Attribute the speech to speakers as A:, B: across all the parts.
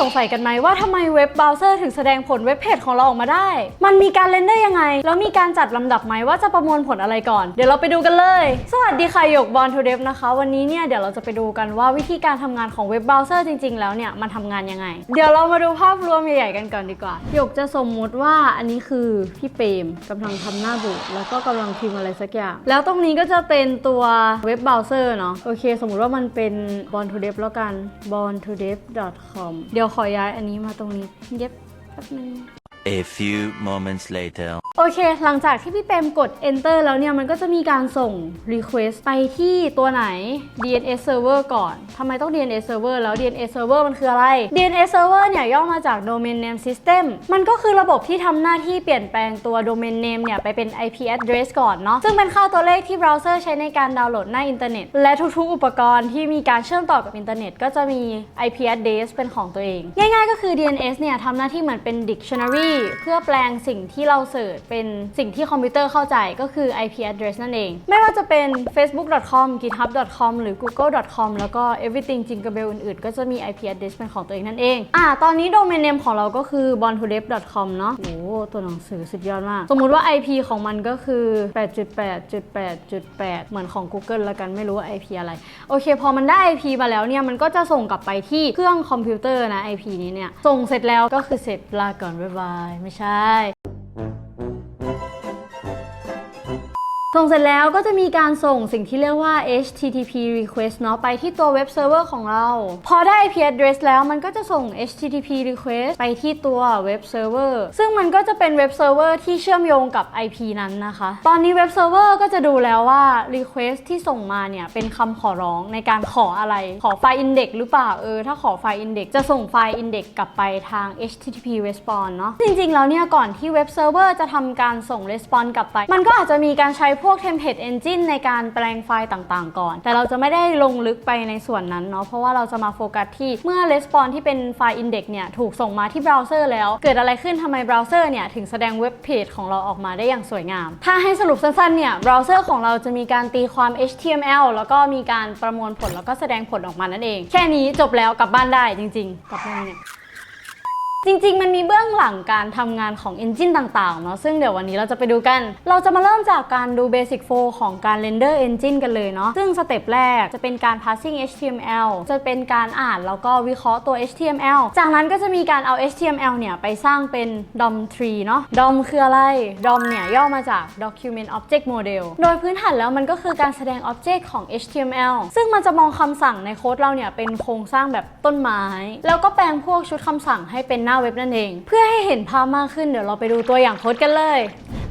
A: สงสัยกันไหมว่าทำไมเว็บเบราว์เซอร์ถึงแสดงผลเว็บเพจของเราออกมาได้ มันมีการเรนเดอร์ยังไง แล้วมีการจัดลำดับไหมว่าจะประมวลผลอะไรก่อน เดี๋ยวเราไปดูกันเลย สวัสดีค่ะหยกบอลทูเดฟนะคะ วันนี้เนี่ยเดี๋ยวเราจะไปดูกันว่าวิธีการทำงานของเว็บเบราว์เซอร์จริงๆ แล้วเนี่ยมันทำงานยังไง เดี๋ยวเรามาดูภาพรวมใหญ่ๆกันก่อนดีกว่าหยกจะสมมุติว่าอันนี้คือพี่เปรมกำลังทำหน้าบูดแล้วก็กำลังพิมพ์อะไรสักอย่าง แล้วตรงนี้ก็จะเป็นตัวเว็บเบราว์เซอร์เนาะโอเค สมมุติว่ามันเป็น born to dev แล้วกัน born to dev com เดี๋ยวขอย้ายอันนี้มาตรงนี้ เย็บแป๊บนึง
B: A few moments later.
A: โอเค หลังจากที่พี่เปรมกด enter แล้วเนี่ย มันก็จะมีการส่ง request ไปที่ตัวไหน DNS server ก่อน ทำไมต้อง DNS server แล้ว DNS server มันคืออะไร DNS server เนี่ย ย่อมาจาก domain name system มันก็คือระบบที่ทำหน้าที่เปลี่ยนแปลงตัว domain name เนี่ย ไปเป็น IP address ก่อนเนาะ ซึ่งเป็นค่าตัวเลขที่เบราว์เซอร์ใช้ในการดาวน์โหลดหน้าอินเทอร์เน็ต และทุกๆ อุปกรณ์ที่มีการเชื่อมต่อกับอินเทอร์เน็ต ก็จะมี IP address เป็นของตัวเอง ง่าย ๆ ก็คือ DNS เนี่ยทำหน้าที่เหมือนเป็น dictionary เพื่อแปลงสิ่งที่เราเสิร์ชเป็นสิ่งที่คอมพิวเตอร์เข้าใจก็คือ IP address นั่นเอง ไม่ว่าจะเป็น facebook.com github.com หรือ google.com แล้วก็ everything jingle อื่นๆ ก็จะมี IP address เป็นของตัวเองนั่นเอง อ่า ตอนนี้ domain name ของเราก็คือ b o n t o d e v c o m เนาะโอ้ตัวหนังสือสุดยอดมาก สมมุติว่า IP ของมันก็คือ 8.8.8.8 เหมือนของ Google ละกันไม่รู้ว่า IP อะไร โอเค พอมันได้ IP มาแล้วเนี่ย มันก็จะส่งกลับไปที่เครื่องคอมพิวเตอร์นะ IP นี้เนี่ย ส่งเสร็จแล้วก็คือเสร็จลาก่อนบ๊ายบายไม่ใช่ ส่งเสร็จแล้วก็จะมีการส่งสิ่งที่เรียกว่า HTTP request เนาะไปที่ตัวเว็บเซิร์ฟเวอร์ของเรา พอได้ IP address แล้วมันก็จะส่ง HTTP request ไปที่ตัวเว็บเซิร์ฟเวอร์ซึ่งมันก็จะเป็นเว็บเซิร์ฟเวอร์ที่เชื่อมโยงกับ IP นั้นนะคะ ตอนนี้เว็บเซิร์ฟเวอร์ก็จะดูแล้วว่า request ที่ส่งมาเนี่ยเป็นคำขอร้องในการขออะไร ขอไฟล์ index หรือเปล่าเออถ้าขอไฟล์ index จะส่งไฟล์ index กลับไปทาง HTTP response เนาะจริงๆแล้วเนี่ยก่อนที่เว็บเซิร์ฟเวอร์จะทำการส่ง response กลับไป มันก็อาจจะมีการใช้พวก template engine ในการแปลงไฟล์ต่างๆ ก่อน แต่เราจะไม่ได้ลงลึกไปในส่วนนั้นเนาะเพราะว่าเราจะมาโฟกัสที่เมื่อ response ที่เป็นไฟล์ index เนี่ยถูกส่งมาที่เบราว์เซอร์แล้ว เกิดอะไรขึ้นทำไมเบราว์เซอร์เนี่ยถึงแสดงเว็บเพจของเราออกมาได้อย่างสวยงาม ถ้าให้สรุปสั้นๆเนี่ยเบราว์เซอร์ของเราจะมีการตีความ HTML แล้วก็มีการประมวลผลแล้วก็แสดงผลออกมานั่นเอง แค่นี้จบแล้วกลับบ้านได้จริง ๆกลับบ้านเนี่ย จริง ๆ มันมีเบื้องหลังการทำงานของ Engine ต่างๆเนาะซึ่งเดี๋ยววันนี้เราจะไปดูกัน เราจะมาเริ่มจากการดู Basic Flow ของการ Render Engine กันเลยเนาะซึ่งสเต็ปแรกจะเป็นการ Parsing HTML จะเป็นการอ่านแล้วก็วิเคราะห์ตัว HTML จากนั้นก็จะมีการเอา HTML เนี่ยไปสร้างเป็น DOM tree เนาะ DOM คืออะไร DOM เนี่ยย่อมาจาก Document Object Model โดยพื้นฐานแล้วมันก็คือการแสดง Object ของ HTML ซึ่งมันจะมองคำสั่งในโค้ดเราเนี่ยเป็นโครงสร้างแบบต้นไม้ แล้วก็แปลงพวกชุดคำสั่งให้เป็นหน้าเว็บนั่นเอง เพื่อให้เห็นภาพมากขึ้นเดี๋ยวเราไปดูตัวอย่างโค้ดกันเลย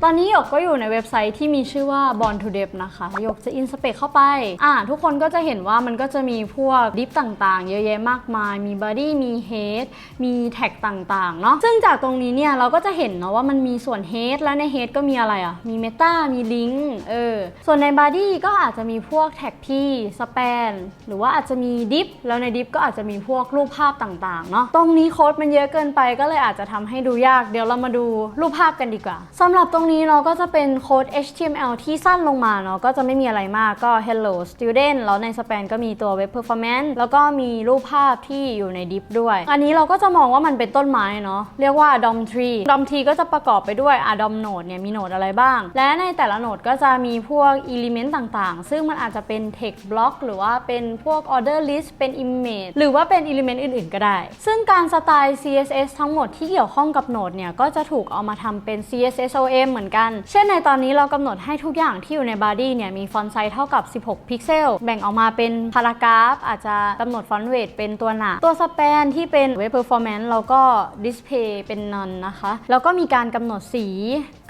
A: ตอนนี้หยกก็อยู่ในเว็บไซต์ที่มีชื่อว่า Born to Dev นะคะหยกจะอินสเปกเข้าไป อ่า ทุกคนก็จะเห็นว่ามันก็จะมีพวกดิฟต่างๆ เยอะแยะมากมาย มี body มี head มีแท็กต่างๆ เนาะซึ่งจากตรงนี้เนี่ย เราก็จะเห็นเนาะว่ามันมีส่วน head และใน head ก็มีอะไรอะ มี meta มี link เออ ส่วนใน body ก็อาจจะมีพวกแท็กที่ span หรือว่าอาจจะมี div แล้วใน div ก็อาจจะมีพวกรูปภาพต่างๆเนาะตรงนี้โค้ดมันเยอะเกินไปก็เลยอาจจะทำให้ดูยากเดี๋ยวเรามาดูรูปภาพกันดีกว่าสำหรับตรงนี้เราก็จะเป็นโค้ด HTML ที่สั้นลงมาเนาะก็จะไม่มีอะไรมากก็ hello student แล้วใน span ก็มีตัว web performance แล้วก็มีรูปภาพที่อยู่ใน div ด้วย อันนี้เราก็จะมองว่ามันเป็นต้นไม้เนาะเรียกว่า DOM tree DOM tree ก็จะประกอบไปด้วยอะ DOM node เนี่ยมีโหนดอะไรบ้าง และในแต่ละโหนดก็จะมีพวก element ต่างๆ ซึ่งมันอาจจะเป็น text block หรือว่าเป็นพวก order list เป็น image หรือว่าเป็น element อื่นๆ ก็ได้ ซึ่งการสไตล์ CSS ทั้งหมดที่เกี่ยวข้องกับโหนดเนี่ยก็จะถูกเอามาทำเป็น CSSOM เหมือนกัน เช่นในตอนนี้เรากำหนดให้ทุกอย่างที่อยู่ใน body เนี่ยมีฟอนต์ไซส์เท่ากับ 16 พิกเซล แบ่งออกมาเป็นพารากราฟ อาจจะกำหนดฟอนต์เวทเป็นตัวหนาตัวสเปนที่เป็น Web Performance เราก็ Display เป็น none นะคะ แล้วก็มีการกำหนดสี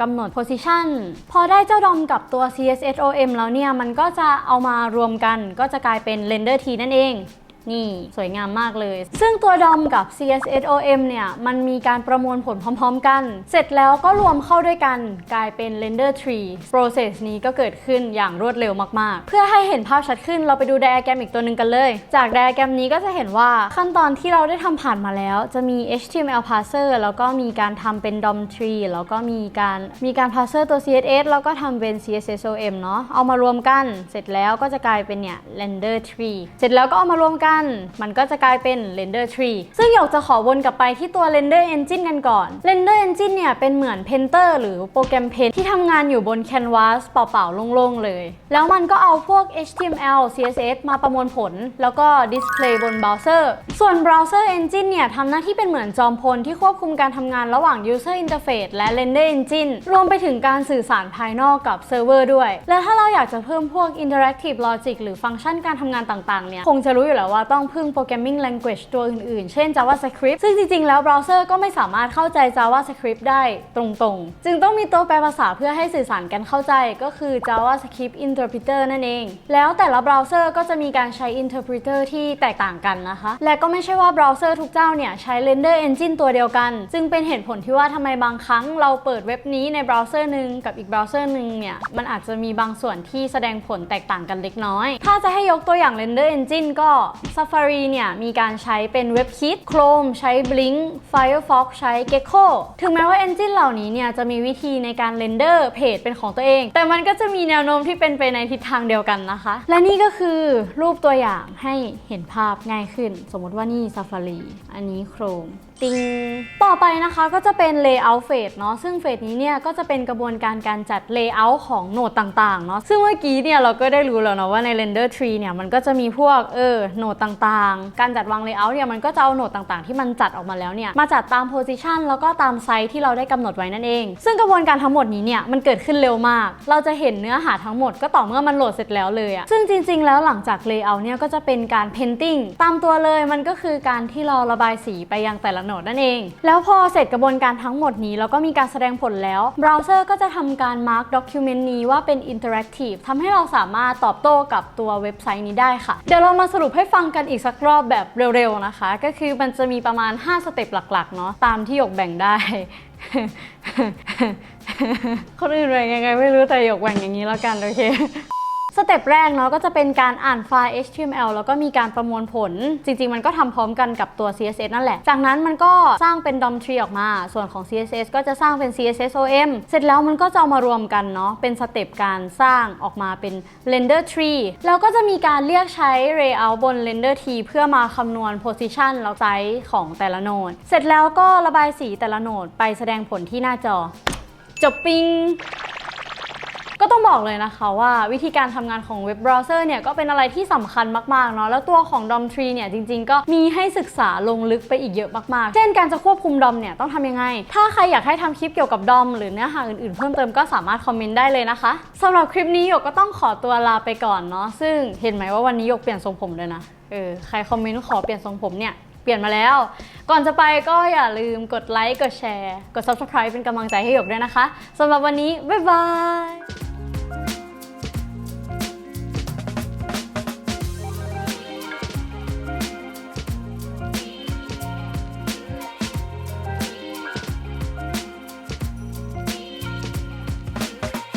A: กำหนด position พอได้เจ้าดอมกับตัว CSSOM แล้วเนี่ยมันก็จะเอามารวมกันก็จะกลายเป็น Render T นั่นเอง นี่สวยงามมากเลย ซึ่งตัว DOM กับ CSSOM เนี่ยมันมีการประมวลผลพร้อมๆกัน เสร็จแล้วก็รวมเข้าด้วยกันกลายเป็น render tree process นี้ก็เกิดขึ้นอย่างรวดเร็วมากๆ เพื่อให้เห็นภาพชัดขึ้นเราไปดู diagram อีกตัวหนึ่งกันเลย จาก diagram นี้ก็จะเห็นว่าขั้นตอนที่เราได้ทำผ่านมาแล้ว จะมี HTML parser แล้วก็มีการทำเป็น DOM tree แล้วก็มีการมีการ parser ตัว CSS แล้วก็ทำเป็น CSSOM เนาะเอามารวมกัน เสร็จแล้วก็จะกลายเป็นเนี่ย render tree เสร็จแล้วก็เอามารวมกันน มันก็จะกลายเป็น render tree ซึ่งหยกจะขอวนกลับไปที่ตัว render engine กันก่อน render engine เนี่ยเป็นเหมือน painter หรือโปรแกรมเพนที่ทำงานอยู่บน canvas เปล่าๆ โล่งๆ เลย แล้วมันก็เอาพวก HTML CSS มาประมวลผล แล้วก็ display บนเบราว์เซอร์ ส่วน browser engine เนี่ยทำหน้าที่เป็นเหมือนจอมพลที่ควบคุมการทำงานระหว่าง user interface และ render engine รวมไปถึงการสื่อสารภายนอกกับเซิร์ฟเวอร์ด้วย และถ้าเราอยากจะเพิ่มพวก interactive logic หรือฟังก์ชันการทำงานต่างๆ เนี่ย คงจะรู้อยู่แล้วว่าต้องพึ่ง programming language ตัวอื่นๆ เช่น JavaScript ซึ่งจริงๆ แล้วเบราว์เซอร์ก็ไม่สามารถเข้าใจ JavaScript ได้ตรงๆ จึงต้องมีตัวแปลภาษาเพื่อให้สื่อสารกันเข้าใจก็คือ JavaScript interpreter นั่นเอง แล้วแต่ละเบราว์เซอร์ก็จะมีการใช้ interpreter ที่แตกต่างกันนะคะ และก็ไม่ใช่ว่าเบราว์เซอร์ทุกเจ้าเนี่ยใช้ render engine ตัวเดียวกัน จึงเป็นเหตุผลที่ว่าทำไมบางครั้งเราเปิดเว็บนี้ในเบราว์เซอร์หนึ่งกับอีกเบราว์เซอร์หนึ่งเนี่ยมันอาจจะมีบางส่วนที่แสดงผลแตกต่างกันเล็กน้อย ถ้าจะให้ยกตัวอย่าง render engine ก็ Safari เนี่ยมีการใช้เป็น WebKit Chrome ใช้ Blink Firefox ใช้ Gecko ถึงแม้ว่า engine เหล่านี้เนี่ยจะมีวิธีในการเลนเดอร์เพจเป็นของตัวเอง แต่มันก็จะมีแนวโน้มที่เป็นไปในทิศทางเดียวกันนะคะ และนี่ก็คือรูปตัวอย่างให้เห็นภาพง่ายขึ้น สมมติว่านี่ Safari อันนี้ Chrome ติง ต่อไปนะคะก็จะเป็น layout phase เนาะซึ่งเฟสนี้เนี่ยก็จะเป็นกระบวนการการจัด layout ของโหนดต่างๆเนาะซึ่งเมื่อกี้เนี่ยเราก็ได้รู้แล้วเนาะว่าใน render tree เนี่ยมันก็จะมีพวกเออโหนดต่างๆ การจัดวาง layout เนี่ยมันก็จะเอาโหนดต่างๆ ที่มันจัดออกมาแล้วเนี่ยมาจัดตาม position แล้วก็ตามไซส์ที่เราได้กำหนดไว้นั่นเอง ซึ่งกระบวนการทั้งหมดนี้เนี่ยมันเกิดขึ้นเร็วมาก เราจะเห็นเนื้อหาทั้งหมดก็ต่อเมื่อมันโหลดเสร็จแล้วเลยอะซึ่งจริง ๆ แล้วหลังจาก layout เนี่ยก็จะเป็นการ painting ตามตัวเลยมันก็คือการที่เราระบายสีไปยังแต่ละโหนดนั่นเองแล้วพอเสร็จกระบวนการทั้งหมดนี้ แล้วก็มีการแสดงผลแล้วเบราว์เซอร์ก็จะทำการ mark document นี้ว่าเป็น interactive ทำให้เราสามารถตอบโต้กับตัวเว็บไซต์นี้ได้ค่ะ เดี๋ยวเรามาสรุปให้ฟังกันอีกสักรอบแบบเร็วๆนะคะ ก็คือมันจะมีประมาณ 5 สเต็ปหลักๆเนาะตามที่หยกแบ่งได้ คนอื่นแบ่งยังไงไม่รู้แต่หยกแบ่งอย่างนี้แล้วกันโอเค สเต็ปแรกเนาะก็จะเป็นการอ่านไฟล์ HTML แล้วก็มีการประมวลผล จริง ๆ มันก็ทำพร้อมกันกับตัว CSS นั่นแหละ จากนั้นมันก็สร้างเป็น DOM tree ออกมา ส่วนของ CSS ก็จะสร้างเป็น CSSOM เสร็จแล้วมันก็จะเอามารวมกันเนาะเป็นสเต็ปการสร้างออกมาเป็น render tree แล้วก็จะมีการเรียกใช้ layout บน render tree เพื่อมาคำนวณ position แล้วไซส์ของแต่ละโนด เสร็จแล้วก็ระบายสีแต่ละโนดไปแสดงผลที่หน้าจอ จบปิง ต้องบอกเลยนะคะว่าวิธีการทำงานของเว็บเบราว์เซอร์เนี่ยก็เป็นอะไรที่สำคัญมากๆเนาะแล้วตัวของ DOM tree เนี่ยจริงๆ ก็มีให้ศึกษาลงลึกไปอีกเยอะมากๆ เช่นการจะควบคุม DOM เนี่ยต้องทำยังไง ถ้าใครอยากให้ทำคลิปเกี่ยวกับ DOM หรือเนื้อหาอื่นๆ เพิ่มเติมก็สามารถคอมเมนต์ได้เลยนะคะสำหรับคลิปนี้หยกก็ต้องขอตัวลาไปก่อนเนาะซึ่งเห็นไหมว่าวันนี้หยกเปลี่ยนทรงผมเลยนะเออใครคอมเมนต์ขอเปลี่ยนทรงผมเนี่ยเปลี่ยนมาแล้ว ก่อนจะไปก็อย่าลืมกดไลค์ กดแชร์ กด subscribe เป็นกำลังใจให้หยกด้วยนะคะ สำหรับวันนี้ บ๊ายบาย